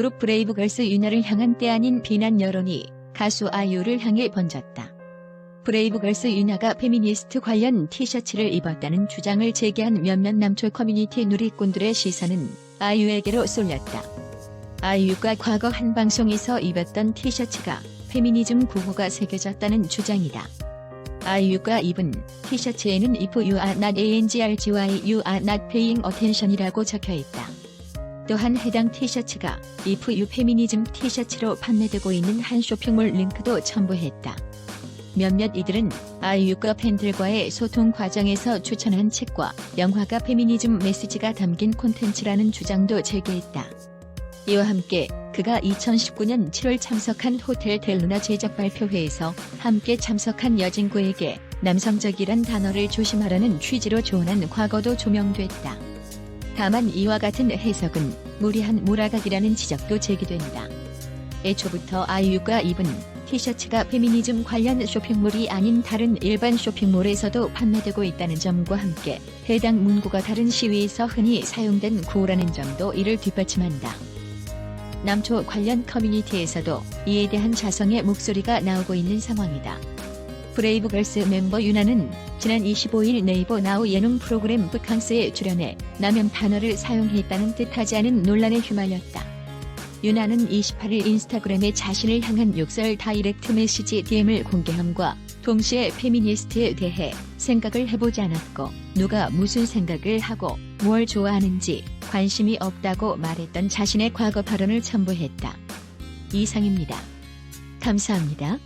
걸그룹 브레이브걸스 윤아를 향한 때 아닌 비난 여론이 가수 아이유를 향해 번졌다. 브레이브걸스 윤아가 페미니스트 관련 티셔츠를 입었다는 주장을 제기한 몇몇 남초 커뮤니티 누리꾼들의 시선은 아이유에게로 쏠렸다. 아이유가 과거 한 방송에서 입었던 티셔츠가 페미니즘 구호가 새겨졌다는 주장이다. 아이유가 입은 티셔츠에는 If you are not ANGRGY you are not paying attention이라고 적혀있다. 또한 해당 티셔츠가 If you 페미니즘 티셔츠로 판매되고 있는 한 쇼핑몰 링크도 첨부했다. 몇몇 이들은 아이유가 팬들과의 소통 과정에서 추천한 책과 영화가 페미니즘 메시지가 담긴 콘텐츠라는 주장도 제기했다. 이와 함께 그가 2019년 7월 참석한 호텔 델루나 제작 발표회에서 함께 참석한 여진구에게 남성적이란 단어를 조심하라는 취지로 조언한 과거도 조명됐다. 다만 이와 같은 해석은 무리한 몰아가기라는 지적도 제기된다. 애초부터 아이유가 입은 티셔츠가 페미니즘 관련 쇼핑몰이 아닌 다른 일반 쇼핑몰에서도 판매되고 있다는 점과 함께 해당 문구가 다른 시위에서 흔히 사용된 구호라는 점도 이를 뒷받침한다. 남초 관련 커뮤니티에서도 이에 대한 자성의 목소리가 나오고 있는 상황이다. 브레이브걸스 멤버 유나는 지난 25일 네이버 나우 예능 프로그램 북캉스에 출연해 남용 단어를 사용했다는 뜻하지 않은 논란에 휘말렸다. 유나는 28일 인스타그램에 자신을 향한 욕설 다이렉트 메시지 DM을 공개함과 동시에 페미니스트에 대해 생각을 해보지 않았고 누가 무슨 생각을 하고 뭘 좋아하는지 관심이 없다고 말했던 자신의 과거 발언을 첨부했다. 이상입니다. 감사합니다.